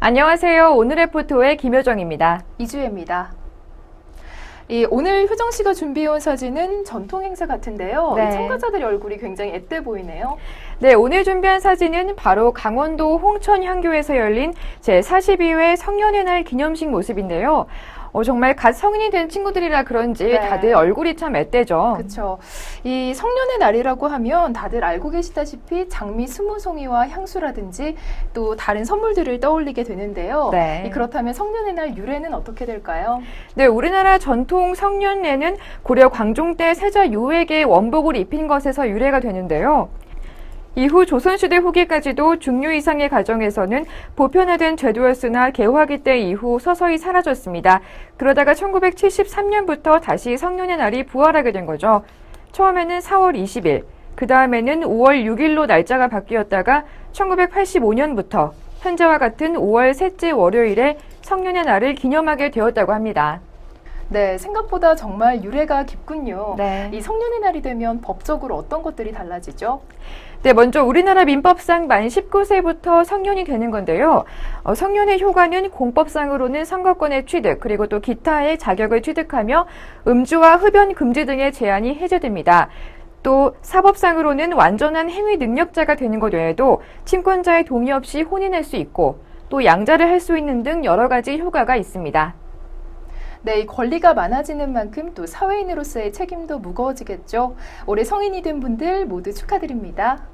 안녕하세요. 오늘의 포토의 김효정입니다. 이주혜입니다. 이 오늘 효정 씨가 준비해온 사진은 전통 행사 같은데요. 네. 이 참가자들의 얼굴이 굉장히 앳돼 보이네요. 네, 오늘 준비한 사진은 바로 강원도 홍천향교에서 열린 제42회 성년의 날 기념식 모습인데요. 어, 정말 갓 성인이 된 친구들이라 그런지 네. 다들 얼굴이 참 앳되죠. 그렇죠. 이 성년의 날이라고 하면 다들 알고 계시다시피 장미 스무 송이와 향수라든지 또 다른 선물들을 떠올리게 되는데요. 네. 이 그렇다면 성년의 날 유래는 어떻게 될까요? 네, 우리나라 전통 성년례는 고려 광종 때 세자 유에게 원복을 입힌 것에서 유래가 되는데요. 이후 조선시대 후기까지도 중류 이상의 가정에서는 보편화된 제도였으나 개화기 때 이후 서서히 사라졌습니다. 그러다가 1973년부터 다시 성년의 날이 부활하게 된 거죠. 처음에는 4월 20일, 그 다음에는 5월 6일로 날짜가 바뀌었다가 1985년부터 현재와 같은 5월 셋째 월요일에 성년의 날을 기념하게 되었다고 합니다. 네, 생각보다 정말 유래가 깊군요. 네. 이 성년의 날이 되면 법적으로 어떤 것들이 달라지죠? 네, 먼저 우리나라 민법상 만 19세부터 성년이 되는 건데요. 어, 성년의 효과는 공법상으로는 선거권의 취득, 그리고 또 기타의 자격을 취득하며 음주와 흡연 금지 등의 제한이 해제됩니다. 또 사법상으로는 완전한 행위 능력자가 되는 것 외에도 친권자의 동의 없이 혼인할 수 있고 또 양자를 할 수 있는 등 여러 가지 효과가 있습니다. 네, 이 권리가 많아지는 만큼 또 사회인으로서의 책임도 무거워지겠죠. 올해 성인이 된 분들 모두 축하드립니다.